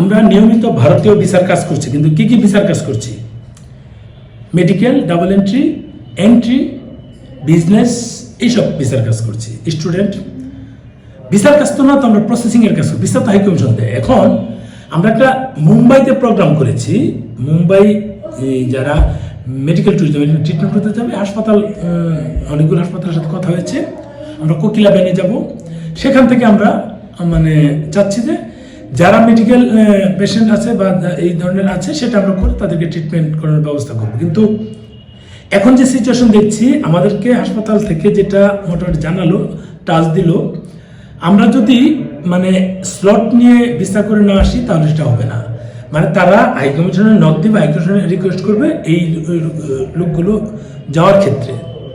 আমরা নিয়মিত ভারতীয় ভিসার কাজ করছি, কিন্তু কি কি ভিসার কাজ করছি? Medical, double entry entry, business, এইসব ভিসার কাজ করছি। স্টুডেন্ট, ভিসার কাজ তো না, তো আমরা প্রসেসিংয়ের কাজ করি। ভিসা তো হাই কমিশন দেয় এখন আমরা একটা মুম্বাইতে প্রোগ্রাম করেছি। মুম্বাই যারা মেডিকেল ট্যুরিজম ট্রিটমেন্ট করতে যাবে, হাসপাতাল অনেকগুলো হাসপাতালের সাথে কথা হয়েছে। আমরা কোকিলা ব্যানে যাব। সেখান থেকে আমরা মানে চাচ্ছি যে যারা মেডিকেল পেশেন্ট আছে বা এই ধরনের আছে, সেটা আমরা করে তাদেরকে ট্রিটমেন্ট করার ব্যবস্থা করব। কিন্তু এখন যে সিচুয়েশন দেখছি, আমাদেরকে হাসপাতাল থেকে যেটা মোটামুটি জানালো টাচ দিল, আমরা যদি মানে স্লট নিয়ে ভিসা করে না আসি, তাহলে সেটা হবে না। মানে তারা হাই কমিশনের দিবে হাই কমিশনের রিকোয়েস্ট করবে এই লোকগুলো যাওয়ার ক্ষেত্রে।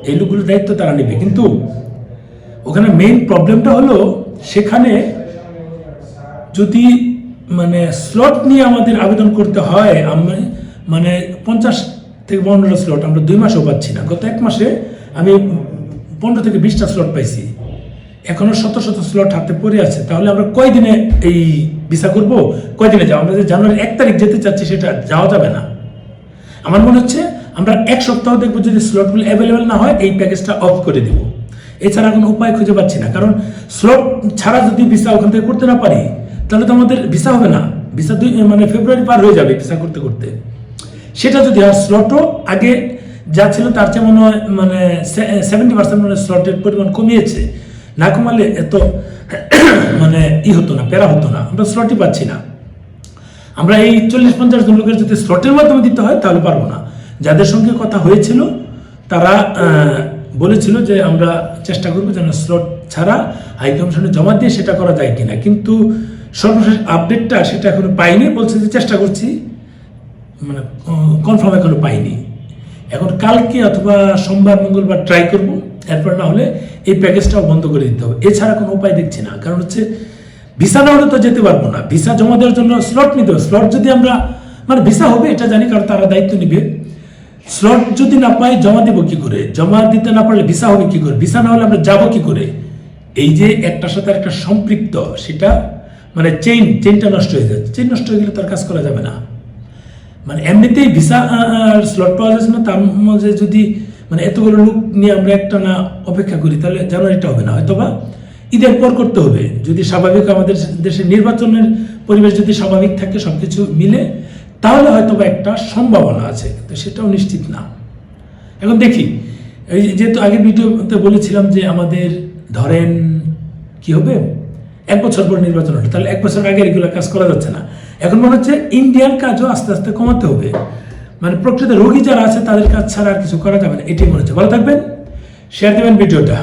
এই লোকগুলোর দায়িত্ব তারা নেবে। কিন্তু ওখানে মেইন প্রবলেমটা হলো, সেখানে যদি মানে স্লট নিয়ে আমাদের আবেদন করতে হয়, আমি মানে পঞ্চাশ থেকে পনেরোটা স্লট আমরা দুই মাসেও পাচ্ছি না। গত এক মাসে আমি পনেরো থেকে বিশটা স্লট পাইছি। এখনও শত শত স্লট হাতে পড়ে আছে। তাহলে আমরা কয়দিনে এই ভিসা করব? কয়দিনে যাব? আমরা যে জানুয়ারির এক তারিখ যেতে চাচ্ছি, সেটা যাওয়া যাবে না। আমার মনে হচ্ছে আমরা এক সপ্তাহ দেখব যদি স্লটগুলো অ্যাভেলেবেল না হয়, এই প্যাকেজটা অফ করে দিব। এছাড়া কোনো উপায় খুঁজে পাচ্ছি না। কারণ স্লট ছাড়া যদি ভিসা ওখান থেকে করতে না পারি তাহলে তো আমাদের ভিসা হবে না। ভিসা দুই মানে ফেব্রুয়ারি পার হয়ে যাবে ভিসা করতে করতে। সেটা যদি আর স্লটও আগে যা ছিল তার চেয়ে মনে হয় মানে সেভেন্টি পার্সেন্ট মানে স্লটের পরিমাণ কমিয়েছে। না কমালে এত মানে ই হতো না, প্যারা হতো না। আমরা স্লটই পাচ্ছি না। আমরা এই চল্লিশ পঞ্চাশ জন লোকের যদি স্লটের মাধ্যমে দিতে হয়, তাহলে পারব না। যাদের সঙ্গে কথা হয়েছিল, তারা বলেছিল যে আমরা চেষ্টা করব যেন স্লট ছাড়া হাই কমিশনে জমা দিয়ে সেটা করা যায় কিনা। কিন্তু সর্বশেষ আপডেটটা সেটা এখনও পাইনি, বলছে যে চেষ্টা করছি মানে কনফার্ম এখনও পাইনি। এখন কালকে অথবা সোমবার, মঙ্গলবার ট্রাই করব, এরপর না হলে এই প্যাকেজটাও বন্ধ করে দিতে হবে। এছাড়া কোনো উপায় দেখছি না, কারণ হচ্ছে ভিসা না হলে তো যেতে পারব না। ভিসা জমা দেওয়ার জন্য স্লট নিতে হবে। স্লট যদি আমরা মানে ভিসা হবে, এটা জানি, কারণ তারা দায়িত্ব নিবে। স্লট যদি না পাই, জমা দেবো কি করে? জমা দিতে না পারলে ভিসা হবে কি করে? ভিসা না হলে আমরা যাব কি করে? এই যে একটার সাথে একটা সম্পৃক্ত, সেটা মানে চেইন চেইনটা নষ্ট হয়ে যাচ্ছে। চেইন নষ্ট হয়ে গেলে তার কাজ করা যাবে না। মানে এমনিতেই ভিসা স্লট পাওয়া যাচ্ছে না, তার মধ্যে যদি মানে এতগুলো লোক নিয়ে আমরা একটা না অপেক্ষা করি, তাহলে জানুয়ারিটা হবে না। হয়তোবা ঈদের পর করতে হবে। যদি স্বাভাবিক আমাদের দেশের নির্বাচনের পরিবেশ যদি স্বাভাবিক থাকে সব কিছু মিলে, তাহলে হয়তো বা একটা সম্ভাবনা আছে তো সেটাও নিশ্চিত না। এখন দেখি, এই যেহেতু আগের ভিডিওতে বলেছিলাম যে আমাদের ধরেন কি হবে? এক বছর পর নির্বাচন হলো। তাহলে এক বছর আগে এগুলো কাজ করা যাচ্ছে না। এখন মনে হচ্ছে ইন্ডিয়ার কাজও আস্তে আস্তে কমাতে হবে। মানে প্রকৃত রোগী যারা আছে, তাদের কাজ ছাড়া আর কিছু করা যাবে না। এটাই মনে হচ্ছে। ভালো থাকবেন। শেয়ার দেবেন ভিডিওটা।